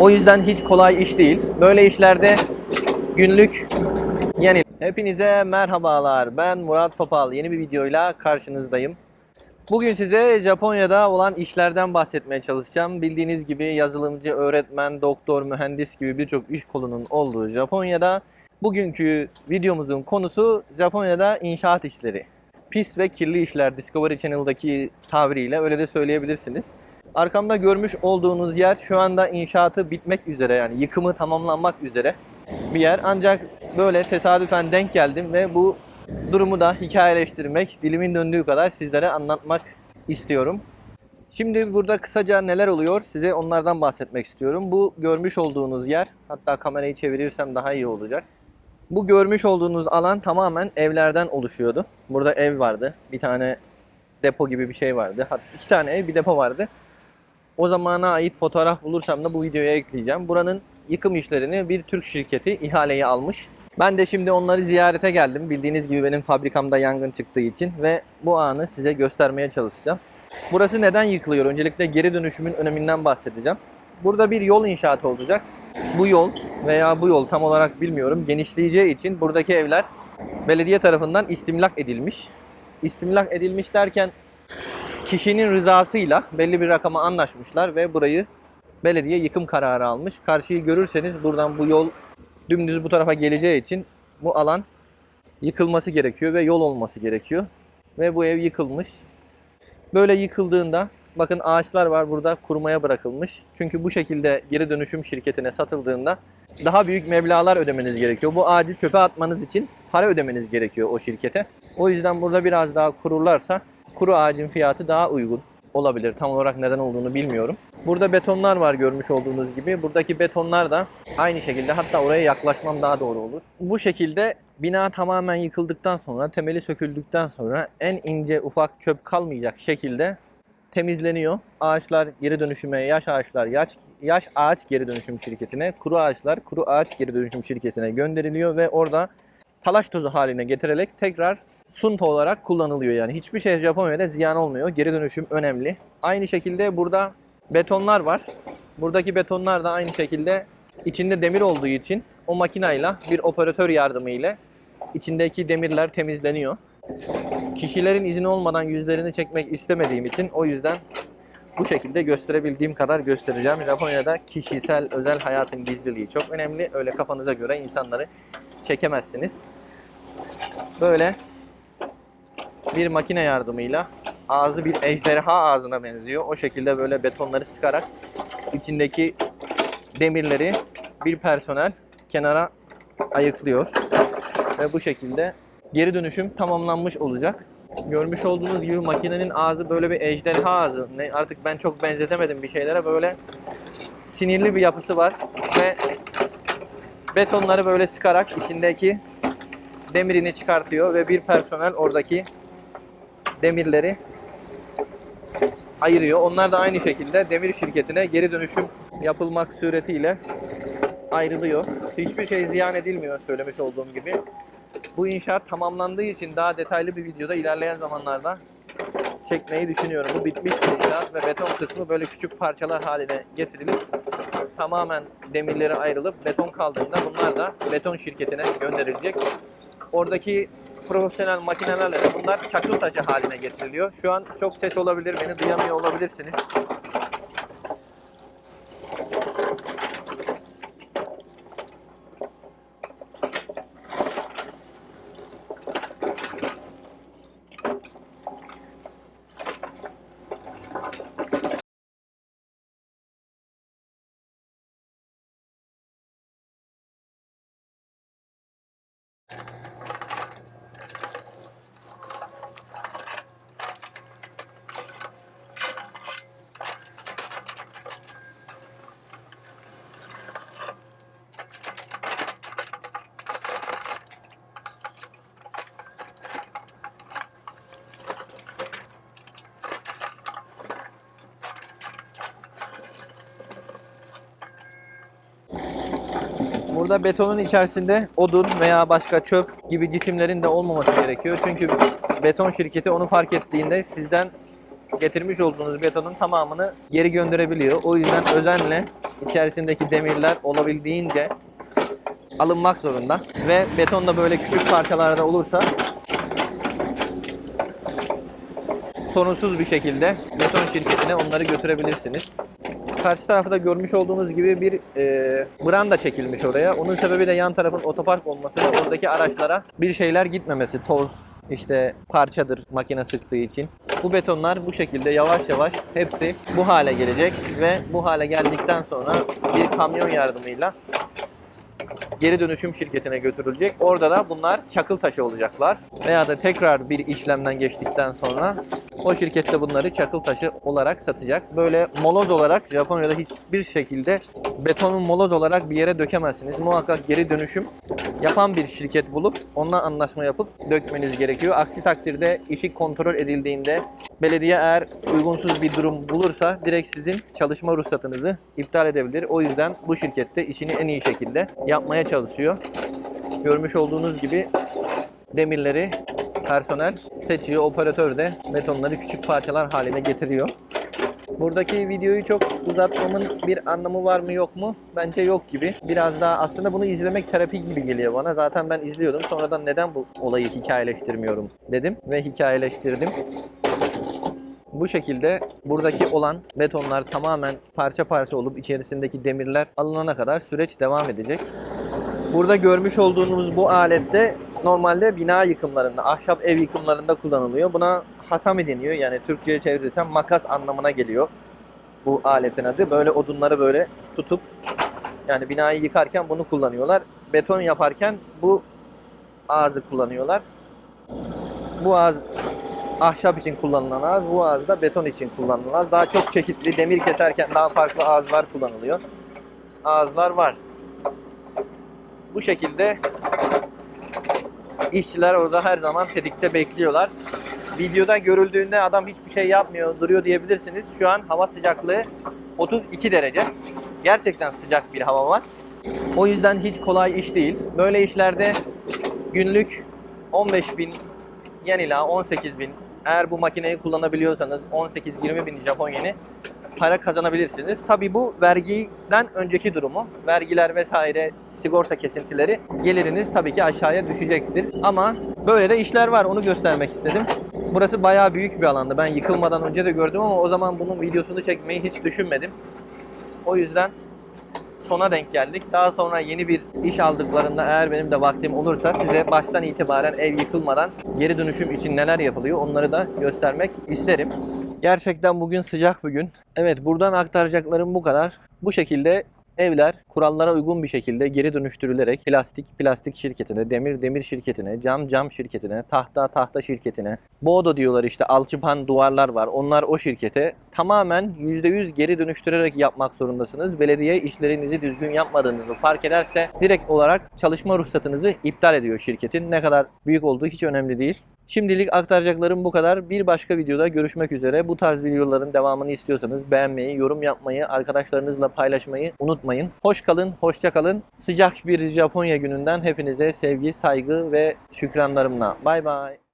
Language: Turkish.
O yüzden hiç kolay iş değil. Böyle işlerde günlük yani hepinize merhabalar. Ben Murat Topal. Yeni bir videoyla karşınızdayım. Bugün size Japonya'da olan işlerden bahsetmeye çalışacağım. Bildiğiniz gibi yazılımcı, öğretmen, doktor, mühendis gibi birçok iş kolunun olduğu Japonya'da bugünkü videomuzun konusu Japonya'da inşaat işleri. Pis ve kirli işler Discovery Channel'daki tabiriyle öyle de söyleyebilirsiniz. Arkamda görmüş olduğunuz yer şu anda inşaatı bitmek üzere yani yıkımı tamamlanmak üzere bir yer. Ancak böyle tesadüfen denk geldim ve bu durumu da hikayeleştirmek, dilimin döndüğü kadar sizlere anlatmak istiyorum. Şimdi burada kısaca neler oluyor size onlardan bahsetmek istiyorum. Bu görmüş olduğunuz yer, hatta kamerayı çevirirsem daha iyi olacak. Bu görmüş olduğunuz alan tamamen evlerden oluşuyordu. Burada ev vardı, bir tane depo gibi bir şey vardı. Hatta iki tane ev, bir depo vardı. O zamana ait fotoğraf bulursam da bu videoya ekleyeceğim. Buranın yıkım işlerini bir Türk şirketi ihaleye almış. Ben de şimdi onları ziyarete geldim. Bildiğiniz gibi benim fabrikamda yangın çıktığı için ve bu anı size göstermeye çalışacağım. Burası neden yıkılıyor? Öncelikle geri dönüşümün öneminden bahsedeceğim. Burada bir yol inşaatı olacak. Bu yol veya bu yol tam olarak bilmiyorum genişleyeceği için buradaki evler belediye tarafından istimlak edilmiş. İstimlak edilmiş derken kişinin rızasıyla belli bir rakama anlaşmışlar ve burayı belediye yıkım kararı almış. Karşıyı görürseniz buradan bu yol dümdüz bu tarafa geleceği için bu alan yıkılması gerekiyor ve yol olması gerekiyor. Ve bu ev yıkılmış. Böyle yıkıldığında bakın ağaçlar var burada kurumaya bırakılmış. Çünkü bu şekilde geri dönüşüm şirketine satıldığında daha büyük meblağlar ödemeniz gerekiyor. Bu ağacı çöpe atmanız için para ödemeniz gerekiyor o şirkete. O yüzden burada biraz daha kururlarsa kuru ağacın fiyatı daha uygun olabilir. Tam olarak neden olduğunu bilmiyorum. Burada betonlar var görmüş olduğunuz gibi. Buradaki betonlar da aynı şekilde hatta oraya yaklaşmam daha doğru olur. Bu şekilde bina tamamen yıkıldıktan sonra, temeli söküldükten sonra en ince ufak çöp kalmayacak şekilde temizleniyor. Ağaçlar geri dönüşüme, yaş ağaçlar yaş, yaş ağaç geri dönüşüm şirketine, kuru ağaçlar kuru ağaç geri dönüşüm şirketine gönderiliyor ve orada talaş tozu haline getirerek tekrar sunta olarak kullanılıyor yani. Hiçbir şey Japonya'da ziyan olmuyor. Geri dönüşüm önemli. Aynı şekilde burada betonlar var. Buradaki betonlar da aynı şekilde içinde demir olduğu için o makinayla bir operatör yardımı ile içindeki demirler temizleniyor. Kişilerin izni olmadan yüzlerini çekmek istemediğim için o yüzden bu şekilde gösterebildiğim kadar göstereceğim. Japonya'da kişisel özel hayatın gizliliği çok önemli. Öyle kafanıza göre insanları çekemezsiniz. Böyle bir makine yardımıyla ağzı bir ejderha ağzına benziyor. O şekilde böyle betonları sıkarak içindeki demirleri bir personel kenara ayıklıyor. Ve bu şekilde geri dönüşüm tamamlanmış olacak. Görmüş olduğunuz gibi makinenin ağzı böyle bir ejderha ağzı. Ne, artık ben çok benzetemedim bir şeylere. Böyle sinirli bir yapısı var ve betonları böyle sıkarak içindeki demirini çıkartıyor ve bir personel oradaki demirleri ayırıyor. Onlar da aynı şekilde demir şirketine geri dönüşüm yapılmak suretiyle ayrılıyor. Hiçbir şey ziyan edilmiyor söylemiş olduğum gibi. Bu inşaat tamamlandığı için daha detaylı bir videoda ilerleyen zamanlarda çekmeyi düşünüyorum. Bu bitmiş bir inşaat ve beton kısmı böyle küçük parçalar haline getirilip tamamen demirleri ayrılıp beton kaldığında bunlar da beton şirketine gönderilecek. Oradaki profesyonel makinelerle de bunlar çakıl taşı haline getiriliyor. Şu an çok ses olabilir, beni duyamıyor olabilirsiniz. Burada betonun içerisinde odun veya başka çöp gibi cisimlerin de olmaması gerekiyor. Çünkü beton şirketi onu fark ettiğinde sizden getirmiş olduğunuz betonun tamamını geri gönderebiliyor. O yüzden özenle içerisindeki demirler olabildiğince alınmak zorunda ve beton da böyle küçük parçalarda olursa sorunsuz bir şekilde beton şirketine onları götürebilirsiniz. Karşı tarafta görmüş olduğunuz gibi bir e, branda çekilmiş oraya. Onun sebebi de yan tarafın otopark olması ve oradaki araçlara bir şeyler gitmemesi. Toz, işte parçadır makine sıktığı için. Bu betonlar bu şekilde yavaş yavaş hepsi bu hale gelecek ve bu hale geldikten sonra bir kamyon yardımıyla geri dönüşüm şirketine götürülecek. Orada da bunlar çakıl taşı olacaklar. Veya da tekrar bir işlemden geçtikten sonra o şirkette bunları çakıl taşı olarak satacak. Böyle moloz olarak Japonya'da hiçbir şekilde betonun moloz olarak bir yere dökemezsiniz. Muhakkak geri dönüşüm yapan bir şirket bulup onunla anlaşma yapıp dökmeniz gerekiyor. Aksi takdirde işi kontrol edildiğinde belediye eğer uygunsuz bir durum bulursa direkt sizin çalışma ruhsatınızı iptal edebilir. O yüzden bu şirkette işini en iyi şekilde yapmaya çalışıyor. Görmüş olduğunuz gibi demirleri personel seçiyor. Operatör de betonları küçük parçalar haline getiriyor. Buradaki videoyu çok uzatmamın bir anlamı var mı yok mu? Bence yok gibi. Biraz daha aslında bunu izlemek terapi gibi geliyor bana. Zaten ben izliyordum. Sonradan neden bu olayı hikayeleştirmiyorum dedim ve hikayeleştirdim. Bu şekilde buradaki olan betonlar tamamen parça parça olup içerisindeki demirler alınana kadar süreç devam edecek. Burada görmüş olduğunuz bu alette normalde bina yıkımlarında, ahşap ev yıkımlarında kullanılıyor. Buna hasami deniyor. Yani Türkçe'ye çevirirsem makas anlamına geliyor. Bu aletin adı. Böyle odunları böyle tutup yani binayı yıkarken bunu kullanıyorlar. Beton yaparken bu ağzı kullanıyorlar. Bu ağız ahşap için kullanılan ağız, bu ağız da beton için kullanılan ağız. Daha çok çeşitli demir keserken daha farklı ağızlar kullanılıyor. Ağızlar var. Bu şekilde işçiler orada her zaman tetikte bekliyorlar. Videoda görüldüğünde adam hiçbir şey yapmıyor, duruyor diyebilirsiniz. Şu an hava sıcaklığı 32 derece. Gerçekten sıcak bir hava var. O yüzden hiç kolay iş değil. Böyle işlerde günlük 15 bin yen ila 18 bin eğer bu makineyi kullanabiliyorsanız 18-20 bin Japon yeni para kazanabilirsiniz. Tabi bu vergiden önceki durumu. Vergiler vesaire sigorta kesintileri geliriniz tabii ki aşağıya düşecektir. Ama böyle de işler var onu göstermek istedim. Burası bayağı büyük bir alandı. Ben yıkılmadan önce de gördüm ama o zaman bunun videosunu çekmeyi hiç düşünmedim. O yüzden sona denk geldik. Daha sonra yeni bir iş aldıklarında eğer benim de vaktim olursa size baştan itibaren ev yıkılmadan geri dönüşüm için neler yapılıyor onları da göstermek isterim. Gerçekten bugün sıcak bir gün. Evet buradan aktaracaklarım bu kadar. Bu şekilde evler kurallara uygun bir şekilde geri dönüştürülerek plastik plastik şirketine, demir demir şirketine, cam cam şirketine, tahta tahta şirketine, bodo diyorlar işte alçıpan duvarlar var. Onlar o şirkete tamamen %100 geri dönüştürerek yapmak zorundasınız. Belediye işlerinizi düzgün yapmadığınızı fark ederse direkt olarak çalışma ruhsatınızı iptal ediyor şirketin. Ne kadar büyük olduğu hiç önemli değil. Şimdilik aktaracaklarım bu kadar. Bir başka videoda görüşmek üzere. Bu tarz videoların devamını istiyorsanız beğenmeyi, yorum yapmayı, arkadaşlarınızla paylaşmayı unutmayın. Hoş kalın, hoşça kalın. Sıcak bir Japonya gününden hepinize sevgi, saygı ve şükranlarımla. Bay bay.